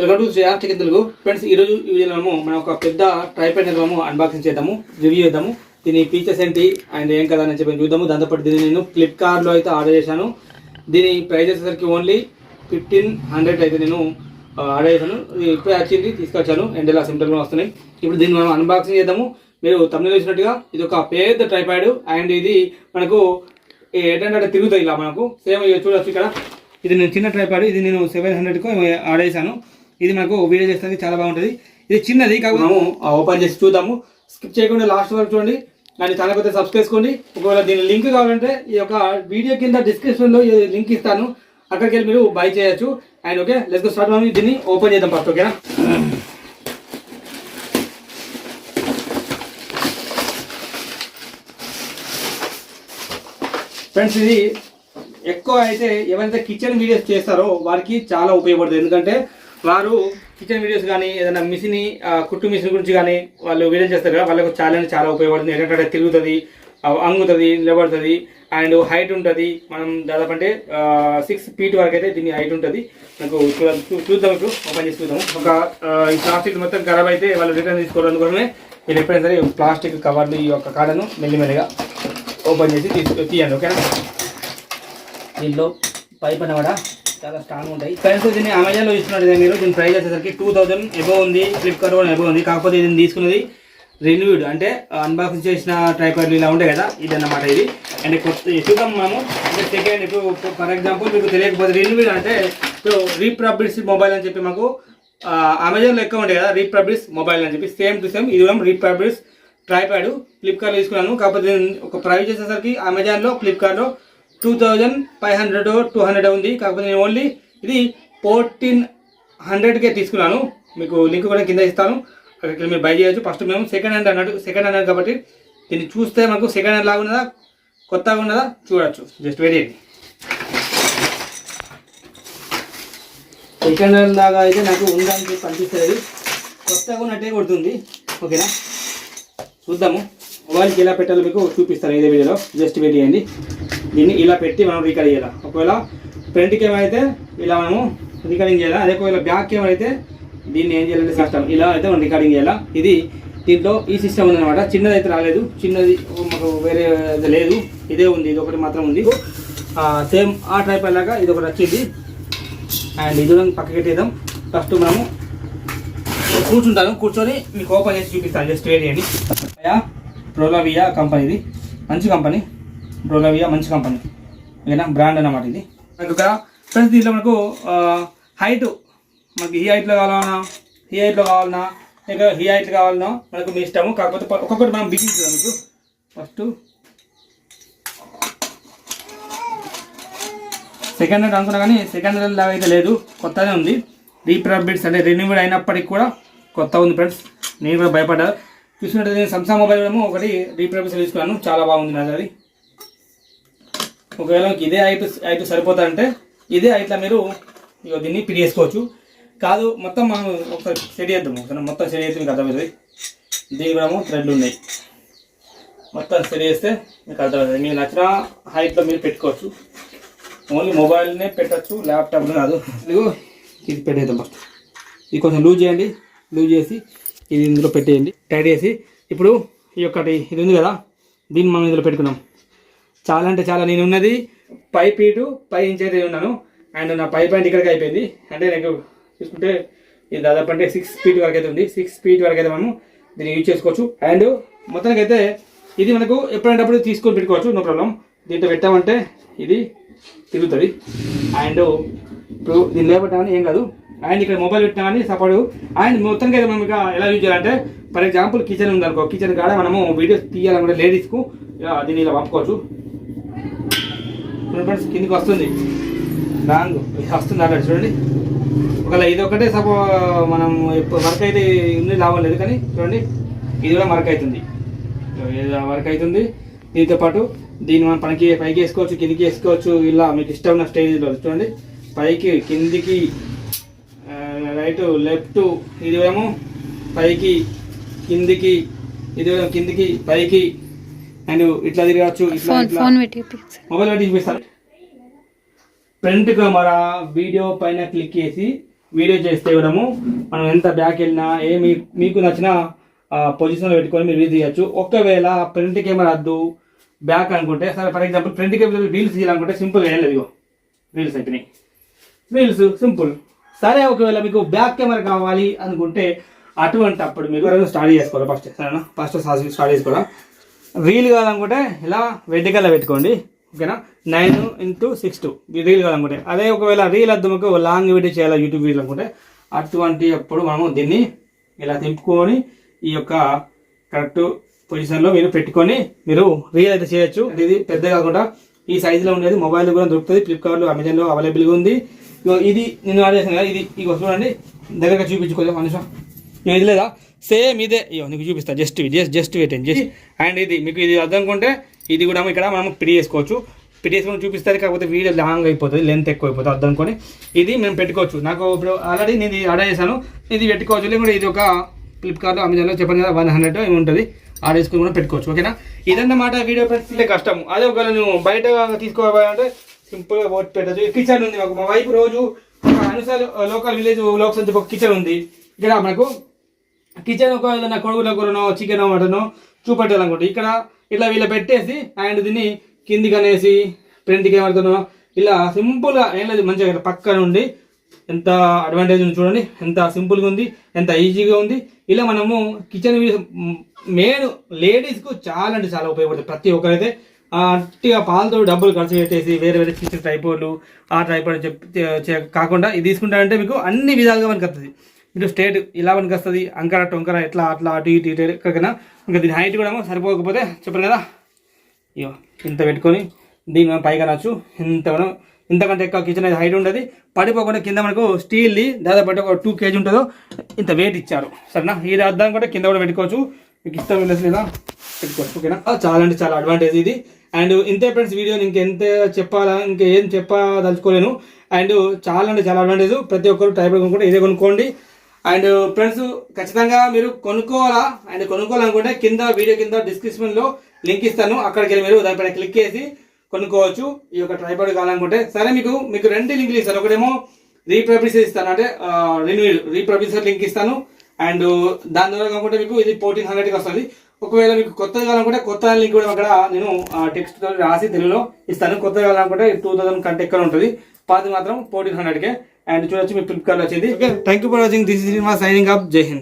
Welcome to శ్రేయాస్టిక్ Telugu. Friends ఈ రోజు ఈ వీడియోలో మనం ఒక పెద్ద ట్రైపాడ్ నిర్మము అన్బాక్సింగ్ చేద్దాము రివ్యూ చేద్దాము. దీని ఫీచర్స్ ఏంటి అండ్ ఏం కదా అని చెప్పి చూద్దాము. దాంతోపాటు దీన్ని నేను ఫ్లిప్కార్ట్లో అయితే ఆర్డర్ చేశాను. దీని ప్రైస్ వచ్చేసరికి ఓన్లీ ఫిఫ్టీన్ హండ్రెడ్ అయితే నేను ఆర్డర్ చేశాను. ఇప్పుడే వచ్చింది తీసుకొచ్చాను. అండ్ ఇలా సింపుల్గా వస్తున్నాయి. ఇప్పుడు దీన్ని మనం అన్బాక్సింగ్ చేద్దాము. మీరు తమిళ చూసినట్టుగా ఇది ఒక పెద్ద ట్రైపాడ్ అండ్ ఇది మనకు ఏంటంటే తిరుగుతాయి ఇలా మనకు. సేమ్ ఇవి చూడొచ్చు ఇక్కడ. ఇది నేను చిన్న ట్రైపాడ్ ఇది నేను సెవెన్ హండ్రెడ్కు ఆర్డర్ చేశాను. ఇది మనకు వీడియో చేస్తుంది చాలా బాగుంటుంది. ఇది చిన్నది కాకుండా మనం ఓపెన్ చేసి చూద్దాము. స్కిప్ చేయకుండా లాస్ట్ వరకు చూడండి. దాన్ని ఛానల్ సబ్స్క్రైబ్ చేసుకోండి. ఒకవేళ దీని లింక్ కావాలంటే ఈ యొక్క వీడియో కింద డిస్క్రిప్షన్లో లింక్ ఇస్తాను. అక్కడికి వెళ్ళి మీరు బై చేయొచ్చు. అండ్ ఓకే లెట్స్ స్టార్ట్ మనం దీన్ని ఓపెన్ చేద్దాం ఫస్ట్ ఓకేనా ఫ్రెండ్స్ ఇది ఎక్కువ అయితే ఎవరైతే కిచెన్ వీడియోస్ చేస్తారో వారికి చాలా ఉపయోగపడుతుంది. ఎందుకంటే వారు కిచెన్ వీడియోస్ కానీ ఏదైనా మిషన్ కుట్టు మిషన్ గురించి కానీ వాళ్ళు వీడియోస్ చేస్తారు కదా వాళ్ళకు చాలా చాలా ఉపయోగపడుతుంది. ఏంటంటే తిరుగుతుంది అంగుతుంది నిలబడుతుంది అండ్ హైట్ ఉంటుంది. మనం దాదాపు అంటే సిక్స్ ఫీట్ వరకు అయితే దీని హైట్ ఉంటుంది. నాకు చూ- చూద్దాం ఇప్పుడు ఓపెన్ చేసి చూద్దాం ఒక ఈ ప్లాస్టిక్ మొత్తం ఖరాబ్ అయితే వాళ్ళు రిటర్న్ తీసుకోవడం కోసమే మీరు ఎప్పుడైనా సరే ప్లాస్టిక్ కవర్లు ఈ యొక్క కాడను మెల్లిమెల్లిగా ఓపెన్ చేసి తీసు తీయండి ఓకేనా? దీంట్లో పైప్ అనమాట చాలా స్ట్రాంగ్ ఉంటాయి. ఫ్రెండ్స్ దీన్ని అమెజాన్లో ఇస్తున్నట్టు మీరు దీని ప్రైస్ వచ్చేసరికి టూ థౌసండ్ ఎబో ఉంది ఫ్లిప్కార్ట్ కూడా ఎబో ఉంది. కాకపోతే దీన్ని తీసుకున్నది రెన్యూడ్ అంటే అన్బాక్సింగ్ చేసిన ట్రైపాడ్లు ఇలా ఉంటాయి కదా ఇది అన్నమాట ఇది. అండ్ కొత్త చూద్దాం మనము. అంటే సెకండ్ ఇప్పుడు ఫర్ ఎగ్జాంపుల్ మీకు తెలియకపోతే రెన్యూడ్ అంటే ఇప్పుడు రీప్రబ్లిస్ మొబైల్ అని చెప్పి మాకు అమెజాన్లో ఎక్కువ ఉంటాయి కదా రీప్రబ్లిస్ మొబైల్ అని చెప్పి సేమ్ టు సేమ్ ఇది కూడా రీప్రబ్లిస్ ట్రైపాడ్ ఫ్లిప్కార్ట్లో తీసుకున్నాను. కాకపోతే ఒక ప్రైస్ చేసేసరికి అమెజాన్లో ఫ్లిప్కార్ట్లో two thousand five hundred two hundred ఉంది. కాకపోతే నేను ఓన్లీ ఇది ఫోర్టీన్ హండ్రెడ్కే తీసుకున్నాను. మీకు లింక్ కూడా కింద ఇస్తాను. అక్కడికి మీరు బై చేయొచ్చు. ఫస్ట్ మేము సెకండ్ హ్యాండ్ అన్నట్టు సెకండ్ హ్యాండ్ కాబట్టి దీన్ని చూస్తే మనకు సెకండ్ హ్యాండ్ లాగా ఉన్నదా కొత్తగా ఉన్నదా చూడొచ్చు. జస్ట్ వెరీ సెకండ్ హ్యాండ్ లాగా అయితే నాకు ఉందని చెప్పి అనిపిస్తుంది కొత్తగా ఉన్నట్టే కొడుతుంది. ఓకేనా? చూద్దాము. మొబైల్కి ఎలా పెట్టాలో మీకు చూపిస్తాను ఇదే వీడియోలో. జస్ట్ వెయిట్ చేయండి. దీన్ని ఇలా పెట్టి మనం రికార్డ్ చేయాలి? ఒకవేళ ఫ్రంట్ కెమెరా అయితే ఇలా మనము రికార్డింగ్ చేయాలి? అదే ఒకవేళ బ్యాక్ కెమెరా అయితే దీన్ని ఏం చేయాలంటే కష్టం ఇలా అయితే మనం రికార్డింగ్ చేయాలి? ఇది దీంట్లో ఈ సిస్టమ్ ఉందన్నమాట. చిన్నది అయితే రాలేదు. చిన్నది మాకు వేరే అది లేదు. ఇదే ఉంది. ఇది ఒకటి మాత్రం ఉంది. సేమ్ ఆ టైప్ లాగా ఇది ఒకటి వచ్చింది. అండ్ ఇది పక్కకి పెట్టేద్దాం. ఫస్ట్ మనము కూర్చుంటాను. కూర్చొని మీకు ఓపెన్ చేసి చూపిస్తాను. జస్ట్ వెయిట్ చేయండి. అయ్యా ప్రోలావియా కంపెనీది మంచి కంపెనీ ప్రోలావియా మంచి కంపెనీ ఓకేనా? బ్రాండ్ అన్నమాట ఇది. ఇక్కడ ఫ్రెండ్స్ దీంట్లో మనకు హైట్ మనకి ఈ హైట్లో కావాలన్నా ఈ హైట్లో కావాలన్నా ఇంకా ఈ హైట్ కావాలన్నా మనకు మీ ఇష్టము. కాకపోతే ఒక్కొక్కటి మనం బిగించుదాం మీకు. ఫస్ట్ సెకండ్ హ్యాండ్ అనుకున్నా కానీ సెకండ్ హ్యాండ్ లాగా అయితే లేదు. కొత్తనే ఉంది. రీప్రబిట్స్ అంటే రెన్యూడ్ అయినప్పటికి కూడా కొత్త ఉంది ఫ్రెండ్స్ నేను కూడా భయపడ్డా. చూసినట్టు నేను సంసా మొబైల్ ఏమో ఒకటి రీప్రబిట్స్ తీసుకున్నాను. చాలా బాగుంది నాది అది ఒకవేళ మీకు ఇదే హైట్ హైట్ సరిపోతుందంటే ఇదే హైట్లో మీరు ఇక దీన్ని పిడి చేసుకోవచ్చు. కాదు మొత్తం మనం ఒకసారి సెట్ చేద్దాం. ఒకసారి మొత్తం సెట్ చేస్తే మీకు అర్థమవుతుంది. దీని కూడా థ్రెడ్లు ఉన్నాయి. మొత్తం సెట్ చేస్తే మీకు అర్థమవుతుంది. మీకు నచ్చిన హైట్లో మీరు పెట్టుకోవచ్చు. ఓన్లీ మొబైల్నే పెట్టచ్చు ల్యాప్టాప్ కాదు. ఇదిగో ఇది పెట్టేద్దాం ఫస్ట్. ఇది కొంచెం లూజ్ చేయండి. లూజ్ చేసి ఇది ఇందులో పెట్టేయండి. టైట్ చేసి ఇప్పుడు ఈ ఒక్కటి ఇది ఉంది కదా? దీన్ని మనం ఇందులో పెట్టుకున్నాం చాలా అంటే చాలా. నేను ఉన్నది పై పీటు పై ఇంచ్ అయితే ఉన్నాను. అండ్ నా పై పాయింట్ ఇక్కడికి అయిపోయింది. అంటే నాకు చూసుకుంటే ఇది దాదాపు అంటే సిక్స్ ఫీట్ వరకు అయితే ఉంది. సిక్స్ ఫీట్ వరకు అయితే మనము దీన్ని యూజ్ చేసుకోవచ్చు. అండ్ మొత్తానికి అయితే ఇది మనకు ఎప్పుడంటప్పుడు తీసుకొని పెట్టుకోవచ్చు. నో ప్రాబ్లం దీంట్లో పెట్టామంటే ఇది తిరుగుతుంది. అండ్ ఇప్పుడు దీన్ని లేపట్టామని ఏం కాదు. అండ్ ఇక్కడ మొబైల్ పెట్టినామని సపోర్ట్. అండ్ మొత్తానికి అయితే మనం ఎలా యూజ్ చేయాలంటే ఫర్ ఎగ్జాంపుల్ కిచెన్ ఉందనుకో కిచెన్ కాడ మనము వీడియోస్ తీయాలనుకుంటే లేడీస్కు ఇలా దీన్ని ఇలా పంపుకోవచ్చు. ఫ్రెండ్స్ కిందికి వస్తుంది. రాంగ్ వస్తుంది అక్కడ చూడండి. ఒకవేళ ఇది ఒకటే సపో మనం వర్క్ అయితే ఉంది లాభం లేదు కానీ చూడండి ఇది కూడా వర్క్ అవుతుంది. వర్క్ అవుతుంది. దీంతో పాటు దీన్ని మనం పనికి పైకి వేసుకోవచ్చు కిందికి వేసుకోవచ్చు ఇలా మీకు ఇష్టం ఉన్న స్టేజ్లో చూడండి. పైకి కిందికి రైట్ లెఫ్ట్ ఇది ఏమో పైకి కిందికి ఇది కిందికి పైకి అండ్ ఇట్లా తిరగచ్చు ఇట్లా ఫోన్ పెట్టి మొబైల్ పెట్టి చూపిస్తాను ఫ్రంట్ కెమెరా వీడియో పైన క్లిక్ చేసి వీడియో చేస్తే ఇవ్వడము. మనం ఎంత బ్యాక్ వెళ్ళినా ఏ మీకు నచ్చిన పొజిషన్లో పెట్టుకొని మీరు వీడియో తీయచ్చు. ఒకవేళ ఫ్రంట్ కెమెరా వద్దు బ్యాక్ అనుకుంటే సరే for example front camera reels తీయాలనుకుంటే సింపుల్గా ఏం లేదు రీల్స్ అయిపోయినాయి. రీల్స్ సింపుల్ సరే ఒకవేళ మీకు బ్యాక్ కెమెరా కావాలి అనుకుంటే అటువంటి అప్పుడు మీరు స్టార్ట్ చేసుకోవాలి ఫస్ట్ సరేనా? ఫస్ట్ స్టార్ట్ చేసుకోవడం రీల్ కాదనుకుంటే ఇలా వెడ్డికల్లా పెట్టుకోండి. ఓకేనా? Nine into six two. Reel కావాలనుకుంటే అదే ఒకవేళ రీల్ అద్దముకు లాంగ్ వీడియో చేయాలి యూట్యూబ్ వీడియో అనుకుంటే అటువంటి అప్పుడు మనము దీన్ని ఇలా తింపుకొని ఈ యొక్క కరెక్ట్ పొజిషన్లో మీరు పెట్టుకొని మీరు రీల్ అయితే చేయొచ్చు. ఇది పెద్ద కాకుండా ఈ సైజులో ఉండేది మొబైల్ కూడా దొరుకుతుంది. ఫ్లిప్కార్ట్లో అమెజాన్లో అవైలబుల్గా ఉంది. ఇది నేను ఆర్డర్ చేశాను కదా ఇది ఇగో చూడండి. దగ్గరగా చూపించుకోలేదు. మనుషులు ఏది ఇది లేదా? సేమ్ ఇదే. నీకు చూపిస్తా. Just just just wait just and ఇది మీకు ఇది అర్థం అనుకుంటే ఇది కూడా ఇక్కడ మనం పిడి చేసుకోవచ్చు. పిడి చేసుకుని చూపిస్తారు కాకపోతే వీడియో లాంగ్ అయిపోతుంది లెంత్ ఎక్కువ అయిపోతుంది అర్థం అనుకోని ఇది మేము పెట్టుకోవచ్చు. నాకు ఇప్పుడు ఆల్రెడీ నేను ఇది ఆర్డర్ చేశాను. ఇది పెట్టుకోవచ్చు లేకుంటే ఇది ఒక ఫ్లిప్కార్ట్లో అమెజాన్లో చెప్పాను కదా వన్ హండ్రెడ్ ఏమి ఉంటుంది. ఆర్డర్ చేసుకుని కూడా పెట్టుకోవచ్చు ఓకేనా ఇదన్నమాట వీడియో పెట్టే కష్టం అదే ఒకవేళ నువ్వు బయట తీసుకోవాలంటే సింపుల్గా ఓట్ పెట్టచ్చు. కిచెన్ ఉంది మాకు మా వైపు రోజు అనుసార్ లోకల్ విలేజ్ లోక్స్ అని ఒక కిచెన్ ఉంది. ఇక్కడ మనకు కిచెన్ ఒక ఏదైనా కొడుగుల కూరనో చికెన్ మటనో చూపెట్టాలనుకోండి ఇక్కడ ఇట్లా వీళ్ళ పెట్టేసి అండ్ దీన్ని కిందికి అనేసి ఫ్రెండ్కి ఏమడుతున్నో ఇలా సింపుల్గా ఏం లేదు మంచిగా ఇక్కడ పక్కన ఉండి ఎంత అడ్వాంటేజ్ ఉంది చూడండి ఎంత సింపుల్గా ఉంది ఎంత ఈజీగా ఉంది. ఇలా మనము కిచెన్ మెయిన్ లేడీస్కు చాలా అంటే చాలా ఉపయోగపడుతుంది. ప్రతి ఒక్కరైతే అట్టిగా పాలతో డబ్బులు ఖర్చు పెట్టేసి వేరే వేరే చిన్న ట్రైపోర్లు ఆ ట్రైపోర్లు చెప్పి కాకుండా ఇది తీసుకుంటారంటే మీకు అన్ని విధాలుగా మనకు వస్తుంది. ఇటు స్టేట్ ఇలా మనకి వస్తుంది అంకర టొంకర ఎట్లా అట్లా అటు ఇటు ఇటు ఎక్కడికైనా. ఇంకా దీని హైట్ కూడా సరిపోకపోతే చెప్పాను కదా. ఇగో ఇంత పెట్టుకొని దీని మనం పైగా నచ్చు ఇంత మనం ఇంతకంటే ఎక్కువ కిచెన్ అయితే హైట్ ఉండదు. పడిపోకుండా కింద మనకు స్టీల్ది దాదాపు ఒక టూ కేజీ ఉంటుందో ఇంత వెయిట్ ఇచ్చారు. సరేనా? ఇది అర్థం కూడా కింద కూడా పెట్టుకోవచ్చు. మీకు ఇష్టం లేదు లేదా? పెట్టుకోవచ్చు ఓకేనా? చాలా అంటే చాలా అడ్వాంటేజ్ ఇది. అండ్ ఇంతే ఫ్రెండ్స్ వీడియో ఇంకెంత చెప్పాలా ఇంకేం చెప్పదలుచుకోలేను. అండ్ చాలా అంటే చాలా అడ్వాంటేజ్ ప్రతి ఒక్కరు టైప్ కొనుక్కుంటే ఇదే కొనుక్కోండి. అండ్ ఫ్రెండ్స్ ఖచ్చితంగా మీరు కొనుక్కోవాలా? అండ్ కొనుక్కోవాలనుకుంటే కింద వీడియో కింద డిస్క్రిప్షన్లో లింక్ ఇస్తాను. అక్కడికి వెళ్ళి మీరు దానిపైన క్లిక్ చేసి కొనుక్కోవచ్చు. ఈ యొక్క ట్రైపాడ్ కావాలనుకుంటే. సరే మీకు మీకు రెండు లింకులు ఇస్తాను. ఒకటేమో రీప్రబ్లిషర్ ఇస్తాను. అంటే రిన్యూల్ రీప్రబ్లిషర్ లింక్ ఇస్తాను. అండ్ దాని ద్వారా కాకుండా మీకు ఇది ఫోర్టీన్ హండ్రెడ్కి వస్తుంది. ఒకవేళ మీకు కొత్తది కావాలనుకుంటే కొత్త లింక్ కూడా అక్కడ నేను టెక్స్ట్ రాసి తెలుగులో ఇస్తాను. కొత్తది కావాలనుకుంటే టూ థౌసండ్ కంటే ఎక్కువ ఉంటుంది. పాత మాత్రం ఫోర్టీన్ హండ్రెడ్కే అండ్ చూడొచ్చు మీ ఫ్లిప్కార్ట్ వచ్చింది. Thank you for watching this is మా సైనింగ్ అప్ జై హింద్